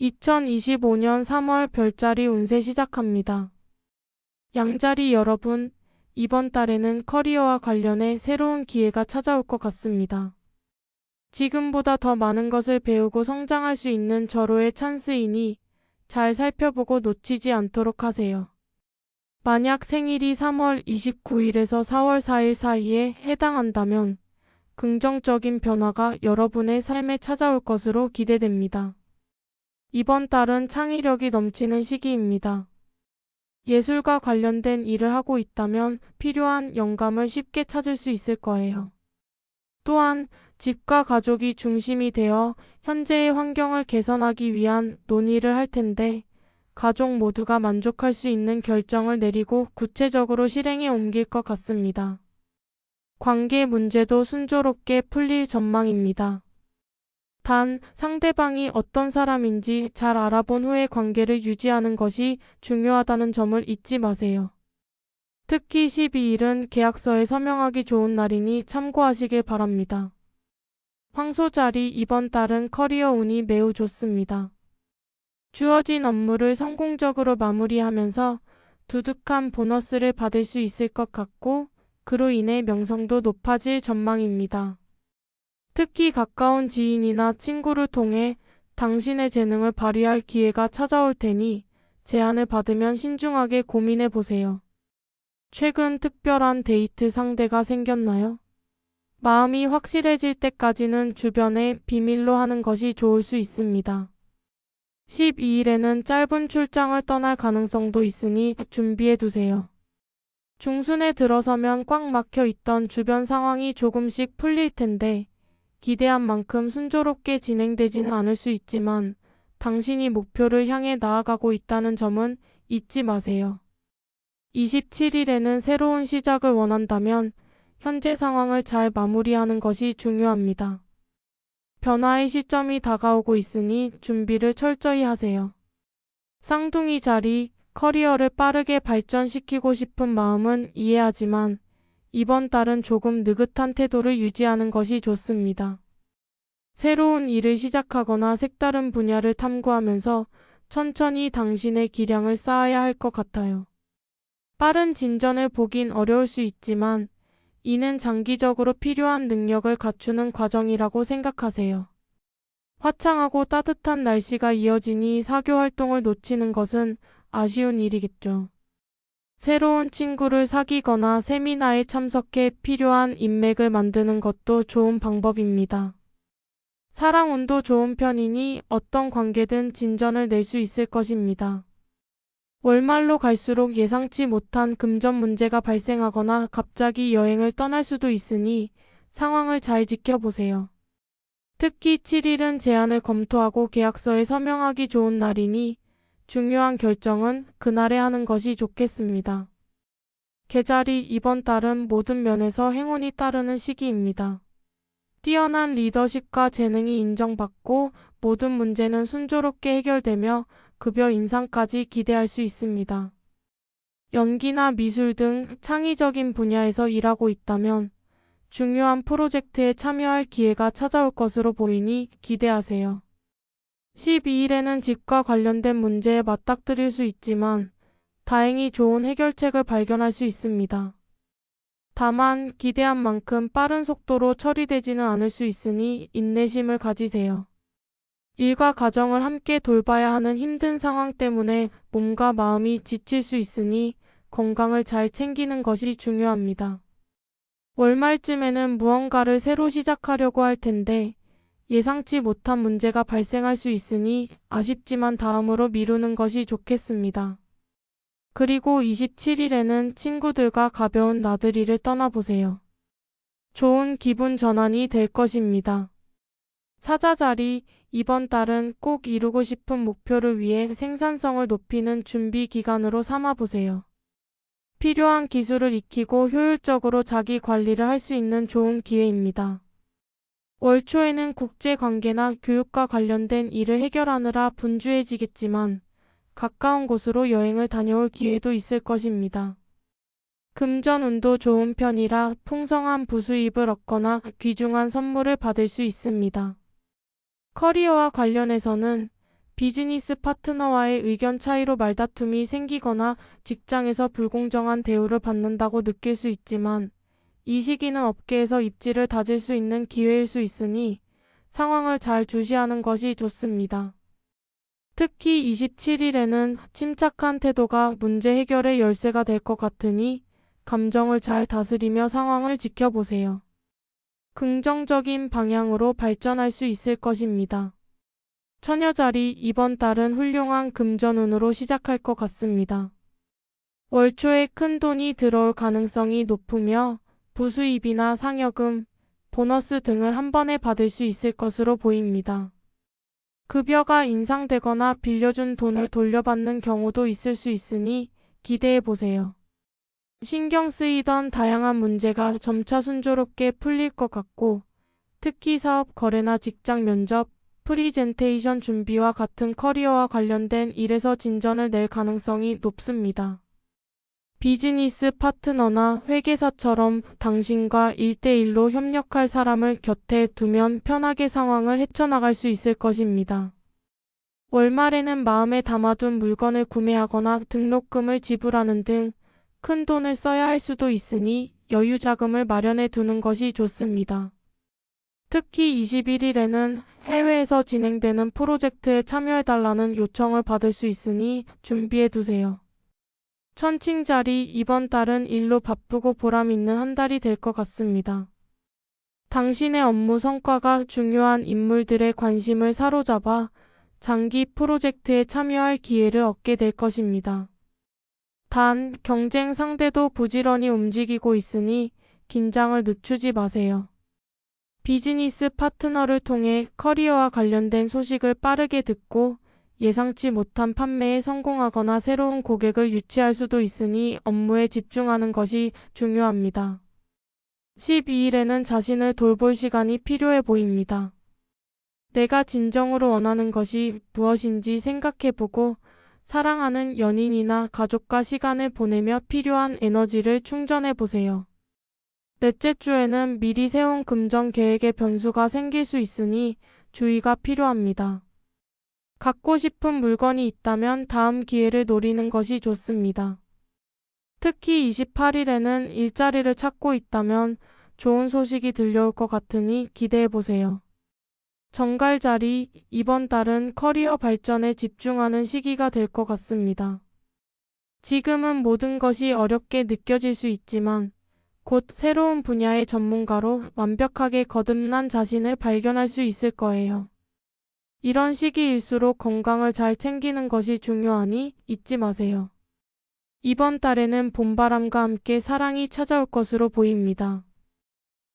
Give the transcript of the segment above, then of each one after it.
2025년 3월 별자리 운세 시작합니다. 양자리 여러분, 이번 달에는 커리어와 관련해 새로운 기회가 찾아올 것 같습니다. 지금보다 더 많은 것을 배우고 성장할 수 있는 절호의 찬스이니 잘 살펴보고 놓치지 않도록 하세요. 만약 생일이 3월 29일에서 4월 4일 사이에 해당한다면 긍정적인 변화가 여러분의 삶에 찾아올 것으로 기대됩니다. 이번 달은 창의력이 넘치는 시기입니다. 예술과 관련된 일을 하고 있다면 필요한 영감을 쉽게 찾을 수 있을 거예요. 또한 집과 가족이 중심이 되어 현재의 환경을 개선하기 위한 논의를 할 텐데 가족 모두가 만족할 수 있는 결정을 내리고 구체적으로 실행에 옮길 것 같습니다. 관계 문제도 순조롭게 풀릴 전망입니다. 단, 상대방이 어떤 사람인지 잘 알아본 후에 관계를 유지하는 것이 중요하다는 점을 잊지 마세요. 특히 12일은 계약서에 서명하기 좋은 날이니 참고하시길 바랍니다. 황소자리 이번 달은 커리어 운이 매우 좋습니다. 주어진 업무를 성공적으로 마무리하면서 두둑한 보너스를 받을 수 있을 것 같고 그로 인해 명성도 높아질 전망입니다. 특히 가까운 지인이나 친구를 통해 당신의 재능을 발휘할 기회가 찾아올 테니 제안을 받으면 신중하게 고민해 보세요. 최근 특별한 데이트 상대가 생겼나요? 마음이 확실해질 때까지는 주변에 비밀로 하는 것이 좋을 수 있습니다. 12일에는 짧은 출장을 떠날 가능성도 있으니 준비해 두세요. 중순에 들어서면 꽉 막혀 있던 주변 상황이 조금씩 풀릴 텐데 기대한 만큼 순조롭게 진행되지는 않을 수 있지만 당신이 목표를 향해 나아가고 있다는 점은 잊지 마세요. 27일에는 새로운 시작을 원한다면 현재 상황을 잘 마무리하는 것이 중요합니다. 변화의 시점이 다가오고 있으니 준비를 철저히 하세요. 쌍둥이 자리, 커리어를 빠르게 발전시키고 싶은 마음은 이해하지만 이번 달은 조금 느긋한 태도를 유지하는 것이 좋습니다. 새로운 일을 시작하거나 색다른 분야를 탐구하면서 천천히 당신의 기량을 쌓아야 할 것 같아요. 빠른 진전을 보긴 어려울 수 있지만 이는 장기적으로 필요한 능력을 갖추는 과정이라고 생각하세요. 화창하고 따뜻한 날씨가 이어지니 사교 활동을 놓치는 것은 아쉬운 일이겠죠. 새로운 친구를 사귀거나 세미나에 참석해 필요한 인맥을 만드는 것도 좋은 방법입니다. 사랑 운도 좋은 편이니 어떤 관계든 진전을 낼 수 있을 것입니다. 월말로 갈수록 예상치 못한 금전 문제가 발생하거나 갑자기 여행을 떠날 수도 있으니 상황을 잘 지켜보세요. 특히 7일은 제안을 검토하고 계약서에 서명하기 좋은 날이니 중요한 결정은 그날에 하는 것이 좋겠습니다. 계절이 이번 달은 모든 면에서 행운이 따르는 시기입니다. 뛰어난 리더십과 재능이 인정받고 모든 문제는 순조롭게 해결되며 급여 인상까지 기대할 수 있습니다. 연기나 미술 등 창의적인 분야에서 일하고 있다면 중요한 프로젝트에 참여할 기회가 찾아올 것으로 보이니 기대하세요. 12일에는 집과 관련된 문제에 맞닥뜨릴 수 있지만 다행히 좋은 해결책을 발견할 수 있습니다. 다만 기대한 만큼 빠른 속도로 처리되지는 않을 수 있으니 인내심을 가지세요. 일과 가정을 함께 돌봐야 하는 힘든 상황 때문에 몸과 마음이 지칠 수 있으니 건강을 잘 챙기는 것이 중요합니다. 월말쯤에는 무언가를 새로 시작하려고 할 텐데 예상치 못한 문제가 발생할 수 있으니 아쉽지만 다음으로 미루는 것이 좋겠습니다. 그리고 27일에는 친구들과 가벼운 나들이를 떠나보세요. 좋은 기분 전환이 될 것입니다. 사자 자리, 이번 달은 꼭 이루고 싶은 목표를 위해 생산성을 높이는 준비 기간으로 삼아보세요. 필요한 기술을 익히고 효율적으로 자기 관리를 할 수 있는 좋은 기회입니다. 월 초에는 국제 관계나 교육과 관련된 일을 해결하느라 분주해지겠지만 가까운 곳으로 여행을 다녀올 기회도 있을 것입니다. 금전 운도 좋은 편이라 풍성한 부수입을 얻거나 귀중한 선물을 받을 수 있습니다. 커리어와 관련해서는 비즈니스 파트너와의 의견 차이로 말다툼이 생기거나 직장에서 불공정한 대우를 받는다고 느낄 수 있지만 이 시기는 업계에서 입지를 다질 수 있는 기회일 수 있으니 상황을 잘 주시하는 것이 좋습니다. 특히 27일에는 침착한 태도가 문제 해결의 열쇠가 될 것 같으니 감정을 잘 다스리며 상황을 지켜보세요. 긍정적인 방향으로 발전할 수 있을 것입니다. 처녀자리 이번 달은 훌륭한 금전운으로 시작할 것 같습니다. 월 초에 큰 돈이 들어올 가능성이 높으며 부수입이나 상여금, 보너스 등을 한 번에 받을 수 있을 것으로 보입니다. 급여가 인상되거나 빌려준 돈을 돌려받는 경우도 있을 수 있으니 기대해 보세요. 신경 쓰이던 다양한 문제가 점차 순조롭게 풀릴 것 같고, 특히 사업 거래나 직장 면접, 프리젠테이션 준비와 같은 커리어와 관련된 일에서 진전을 낼 가능성이 높습니다. 비즈니스 파트너나 회계사처럼 당신과 1대1로 협력할 사람을 곁에 두면 편하게 상황을 헤쳐나갈 수 있을 것입니다. 월말에는 마음에 담아둔 물건을 구매하거나 등록금을 지불하는 등 큰 돈을 써야 할 수도 있으니 여유 자금을 마련해 두는 것이 좋습니다. 특히 21일에는 해외에서 진행되는 프로젝트에 참여해달라는 요청을 받을 수 있으니 준비해 두세요. 천칭 자리 이번 달은 일로 바쁘고 보람 있는 한 달이 될 것 같습니다. 당신의 업무 성과가 중요한 인물들의 관심을 사로잡아 장기 프로젝트에 참여할 기회를 얻게 될 것입니다. 단, 경쟁 상대도 부지런히 움직이고 있으니 긴장을 늦추지 마세요. 비즈니스 파트너를 통해 커리어와 관련된 소식을 빠르게 듣고 예상치 못한 판매에 성공하거나 새로운 고객을 유치할 수도 있으니 업무에 집중하는 것이 중요합니다. 12일에는 자신을 돌볼 시간이 필요해 보입니다. 내가 진정으로 원하는 것이 무엇인지 생각해보고 사랑하는 연인이나 가족과 시간을 보내며 필요한 에너지를 충전해보세요. 넷째 주에는 미리 세운 금전 계획에 변수가 생길 수 있으니 주의가 필요합니다. 갖고 싶은 물건이 있다면 다음 기회를 노리는 것이 좋습니다. 특히 28일에는 일자리를 찾고 있다면 좋은 소식이 들려올 것 같으니 기대해 보세요. 정갈 자리 이번 달은 커리어 발전에 집중하는 시기가 될 것 같습니다. 지금은 모든 것이 어렵게 느껴질 수 있지만 곧 새로운 분야의 전문가로 완벽하게 거듭난 자신을 발견할 수 있을 거예요. 이런 시기일수록 건강을 잘 챙기는 것이 중요하니 잊지 마세요. 이번 달에는 봄바람과 함께 사랑이 찾아올 것으로 보입니다.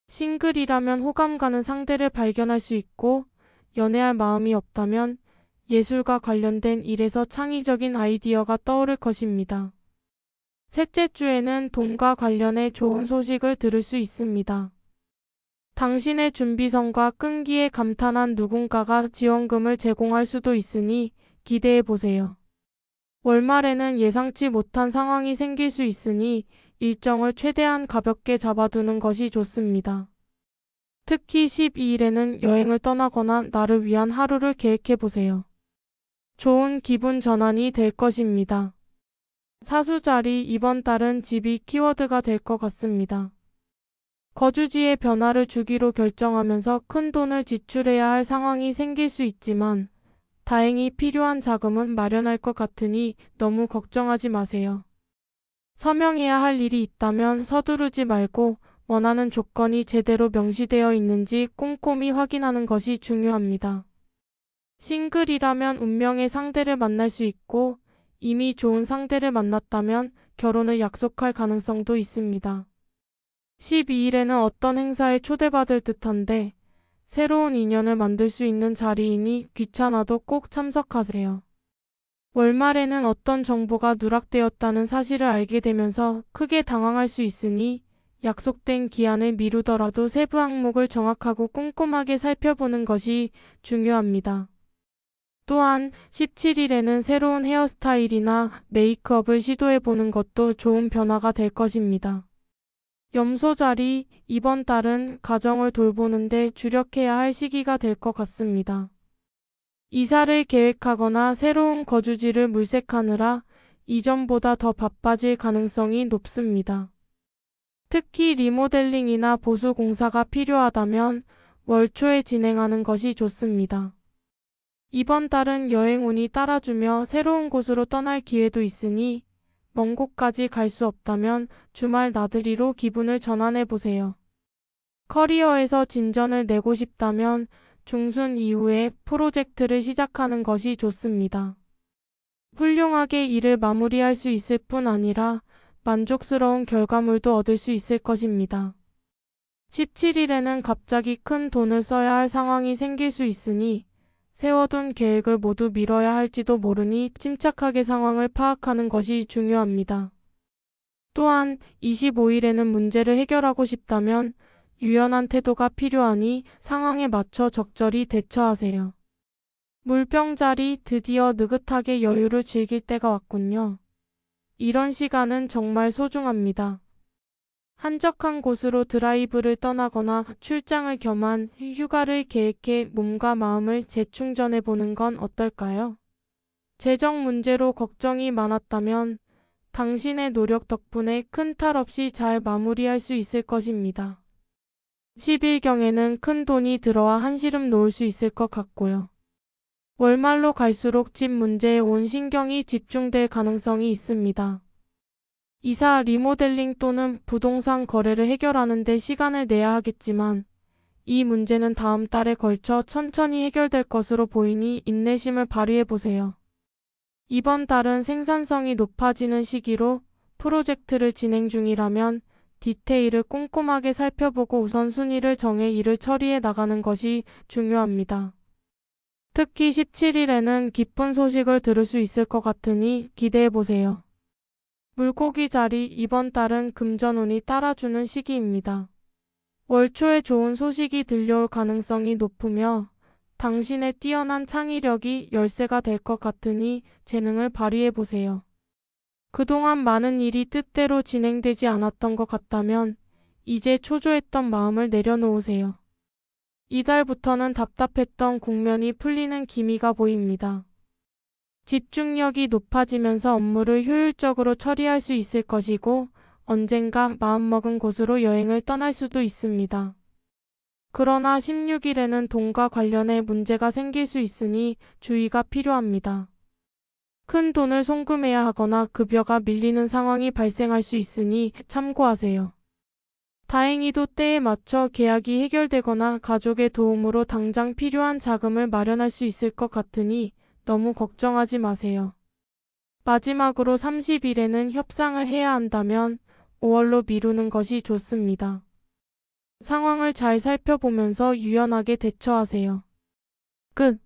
싱글이라면 호감 가는 상대를 발견할 수 있고 연애할 마음이 없다면 예술과 관련된 일에서 창의적인 아이디어가 떠오를 것입니다. 셋째 주에는 돈과 관련해 좋은 소식을 들을 수 있습니다. 당신의 준비성과 끈기에 감탄한 누군가가 지원금을 제공할 수도 있으니 기대해 보세요. 월말에는 예상치 못한 상황이 생길 수 있으니 일정을 최대한 가볍게 잡아두는 것이 좋습니다. 특히 12일에는 여행을 떠나거나 나를 위한 하루를 계획해 보세요. 좋은 기분 전환이 될 것입니다. 사수자리 이번 달은 집이 키워드가 될 것 같습니다. 거주지의 변화를 주기로 결정하면서 큰 돈을 지출해야 할 상황이 생길 수 있지만 다행히 필요한 자금은 마련할 것 같으니 너무 걱정하지 마세요. 서명해야 할 일이 있다면 서두르지 말고 원하는 조건이 제대로 명시되어 있는지 꼼꼼히 확인하는 것이 중요합니다. 싱글이라면 운명의 상대를 만날 수 있고 이미 좋은 상대를 만났다면 결혼을 약속할 가능성도 있습니다. 12일에는 어떤 행사에 초대받을 듯한데 새로운 인연을 만들 수 있는 자리이니 귀찮아도 꼭 참석하세요. 월말에는 어떤 정보가 누락되었다는 사실을 알게 되면서 크게 당황할 수 있으니 약속된 기한을 미루더라도 세부 항목을 정확하고 꼼꼼하게 살펴보는 것이 중요합니다. 또한 17일에는 새로운 헤어스타일이나 메이크업을 시도해 보는 것도 좋은 변화가 될 것입니다. 염소 자리 이번 달은 가정을 돌보는데 주력해야 할 시기가 될 것 같습니다. 이사를 계획하거나 새로운 거주지를 물색하느라 이전보다 더 바빠질 가능성이 높습니다. 특히 리모델링이나 보수 공사가 필요하다면 월 초에 진행하는 것이 좋습니다. 이번 달은 여행운이 따라주며 새로운 곳으로 떠날 기회도 있으니 먼 곳까지 갈 수 없다면 주말 나들이로 기분을 전환해 보세요. 커리어에서 진전을 내고 싶다면 중순 이후에 프로젝트를 시작하는 것이 좋습니다. 훌륭하게 일을 마무리할 수 있을 뿐 아니라 만족스러운 결과물도 얻을 수 있을 것입니다. 17일에는 갑자기 큰 돈을 써야 할 상황이 생길 수 있으니 세워둔 계획을 모두 미뤄야 할지도 모르니 침착하게 상황을 파악하는 것이 중요합니다. 또한 25일에는 문제를 해결하고 싶다면 유연한 태도가 필요하니 상황에 맞춰 적절히 대처하세요. 물병 자리 드디어 느긋하게 여유를 즐길 때가 왔군요. 이런 시간은 정말 소중합니다. 한적한 곳으로 드라이브를 떠나거나 출장을 겸한 휴가를 계획해 몸과 마음을 재충전해 보는 건 어떨까요? 재정 문제로 걱정이 많았다면 당신의 노력 덕분에 큰 탈 없이 잘 마무리할 수 있을 것입니다. 10일경에는 큰 돈이 들어와 한시름 놓을 수 있을 것 같고요. 월말로 갈수록 집 문제에 온 신경이 집중될 가능성이 있습니다. 이사 리모델링 또는 부동산 거래를 해결하는 데 시간을 내야 하겠지만 이 문제는 다음 달에 걸쳐 천천히 해결될 것으로 보이니 인내심을 발휘해 보세요. 이번 달은 생산성이 높아지는 시기로 프로젝트를 진행 중이라면 디테일을 꼼꼼하게 살펴보고 우선순위를 정해 일을 처리해 나가는 것이 중요합니다. 특히 17일에는 기쁜 소식을 들을 수 있을 것 같으니 기대해 보세요. 물고기 자리 이번 달은 금전운이 따라주는 시기입니다. 월 초에 좋은 소식이 들려올 가능성이 높으며 당신의 뛰어난 창의력이 열쇠가 될 것 같으니 재능을 발휘해 보세요. 그동안 많은 일이 뜻대로 진행되지 않았던 것 같다면 이제 초조했던 마음을 내려놓으세요. 이달부터는 답답했던 국면이 풀리는 기미가 보입니다. 집중력이 높아지면서 업무를 효율적으로 처리할 수 있을 것이고 언젠가 마음먹은 곳으로 여행을 떠날 수도 있습니다. 그러나 16일에는 돈과 관련해 문제가 생길 수 있으니 주의가 필요합니다. 큰 돈을 송금해야 하거나 급여가 밀리는 상황이 발생할 수 있으니 참고하세요. 다행히도 때에 맞춰 계약이 해결되거나 가족의 도움으로 당장 필요한 자금을 마련할 수 있을 것 같으니 너무 걱정하지 마세요. 마지막으로 30일에는 협상을 해야 한다면 5월로 미루는 것이 좋습니다. 상황을 잘 살펴보면서 유연하게 대처하세요. 끝.